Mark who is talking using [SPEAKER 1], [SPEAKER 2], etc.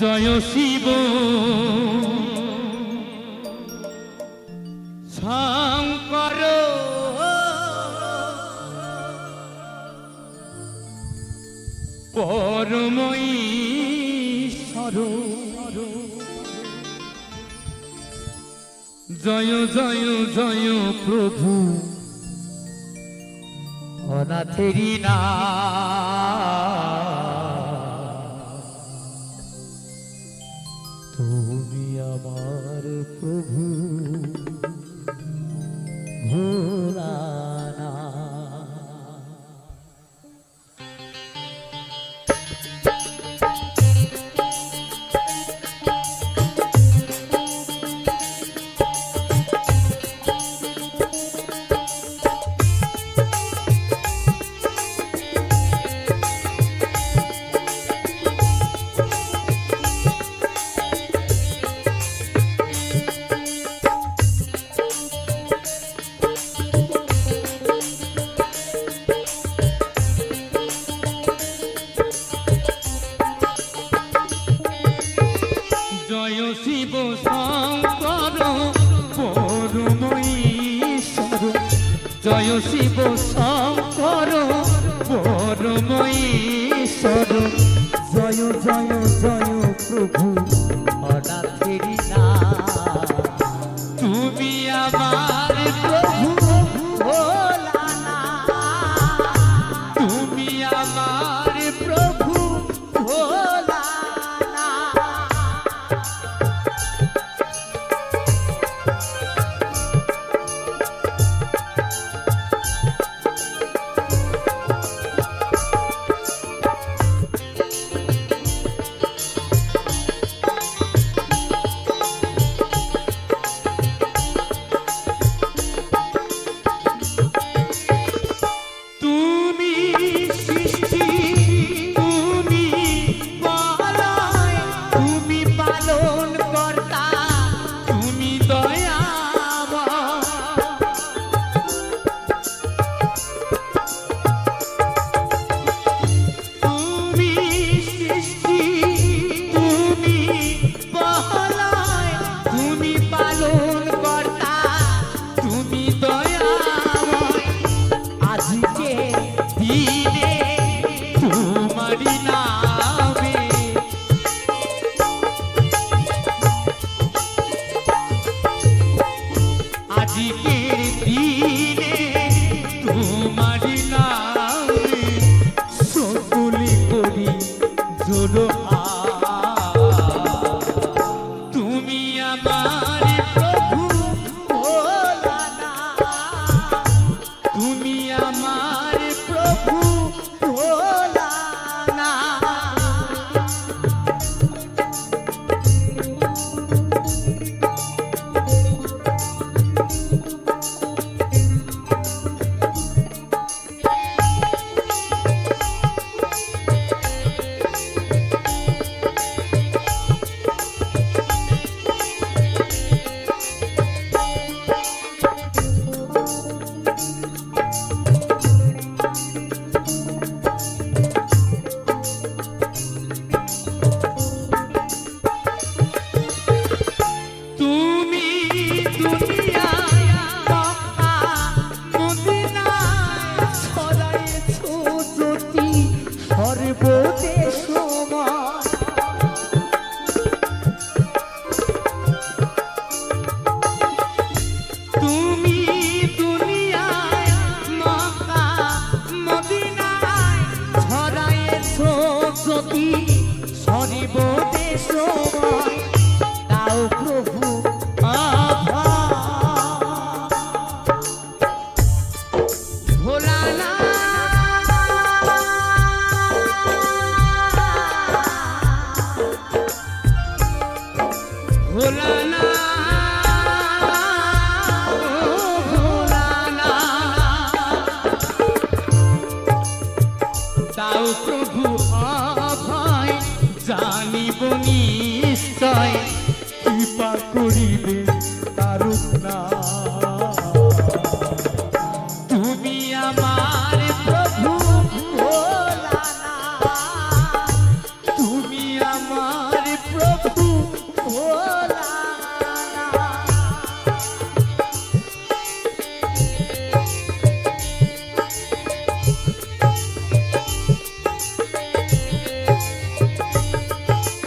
[SPEAKER 1] জয় শিব। শঙ্কর। পরময়ী সর জয় জয় জয় প্রভু। অনাথেরি না তুমি আমার প্রভু। জয় জয় জয় প্রভু। অনাথেরি না। তুমি আমার প্রভু ভোলানা তুমি আমার সর্বদে থাকিব নিশ্চয় কৃপা করিবে।